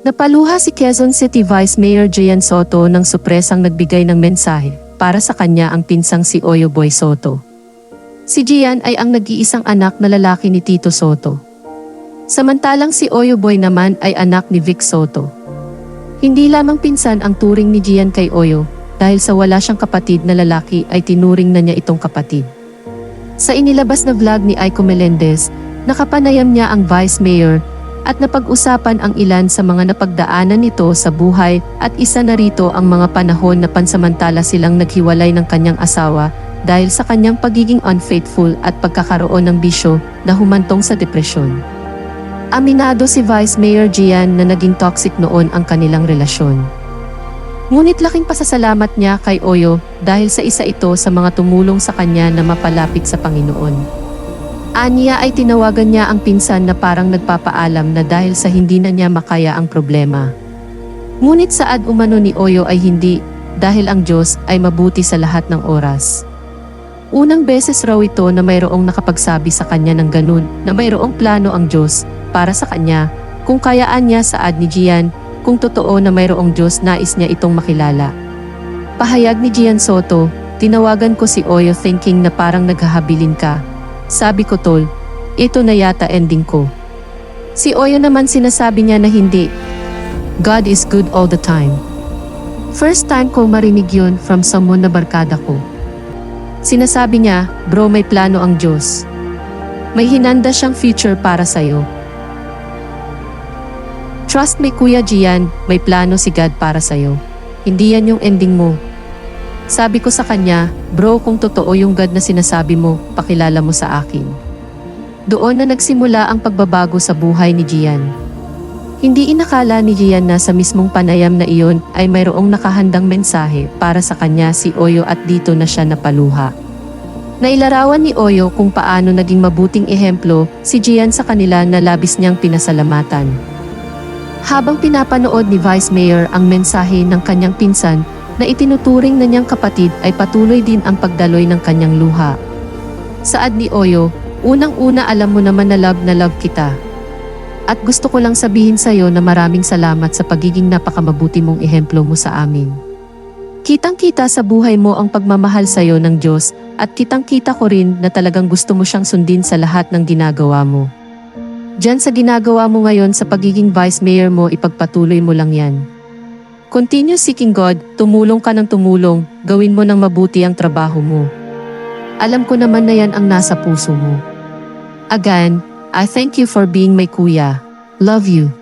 Napaluha si Quezon City Vice Mayor Gian Soto ng supresang nagbigay ng mensahe para sa kanya ang pinsang si Oyo Boy Soto. Si Gian ay ang nag-iisang anak na lalaki ni Tito Soto. Samantalang si Oyo Boy naman ay anak ni Vic Soto. Hindi lamang pinsan ang turing ni Gian kay Oyo, dahil sa wala siyang kapatid na lalaki ay tinuring na niya itong kapatid. Sa inilabas na vlog ni Aiko Melendez, nakapanayam niya ang Vice Mayor at napag-usapan ang ilan sa mga napagdaanan nito sa buhay at isa na rito ang mga panahon na pansamantala silang naghiwalay ng kanyang asawa dahil sa kanyang pagiging unfaithful at pagkakaroon ng bisyo na humantong sa depresyon. Aminado si Vice Mayor Gian na naging toxic noon ang kanilang relasyon. Ngunit laking pasasalamat niya kay Oyo dahil sa isa ito sa mga tumulong sa kanya na mapalapit sa Panginoon. Aniya ay tinawagan niya ang pinsan na parang nagpapaalam na dahil sa hindi na niya makaya ang problema. Ngunit saad umano ni Oyo ay hindi, dahil ang Diyos ay mabuti sa lahat ng oras. Unang beses raw ito na mayroong nakapagsabi sa kanya ng ganun na mayroong plano ang Diyos para sa kanya, kung kayaan niya saad ni Gian, kung totoo na mayroong Diyos nais niya itong makilala. Pahayag ni Gian Soto, tinawagan ko si Oyo thinking na parang naghahabilin ka, sabi ko tol, ito na yata ending ko. Si Oyo naman sinasabi niya na hindi. God is good all the time. First time ko marinig yun from someone na barkada ko. Sinasabi niya, bro may plano ang Diyos. May hinanda siyang future para sa'yo. Trust me Kuya Gian, may plano si God para sa'yo. Hindi yan yung ending mo. Sabi ko sa kanya, bro kung totoo yung God na sinasabi mo, pakilala mo sa akin. Doon na nagsimula ang pagbabago sa buhay ni Gian. Hindi inakala ni Gian na sa mismong panayam na iyon ay mayroong nakahandang mensahe para sa kanya si Oyo at dito na siya napaluha. Nailarawan ni Oyo kung paano naging mabuting ehemplo si Gian sa kanila na labis niyang pinasalamatan. Habang pinapanood ni Vice Mayor ang mensahe ng kanyang pinsan na itinuturing na niyang kapatid ay patuloy din ang pagdaloy ng kanyang luha. Saad ni Oyo, unang-una alam mo naman na love na love kita. At gusto ko lang sabihin sa iyo na maraming salamat sa pagiging napakamabuti mong ehemplo mo sa amin. Kitang-kita sa buhay mo ang pagmamahal sa iyo ng Diyos at kitang-kita ko rin na talagang gusto mo siyang sundin sa lahat ng ginagawa mo. Diyan sa ginagawa mo ngayon sa pagiging vice mayor mo ipagpatuloy mo lang yan. Continue seeking God, tumulong ka ng tumulong, gawin mo ng mabuti ang trabaho mo. Alam ko naman na yan ang nasa puso mo. Again, I thank you for being my kuya. Love you.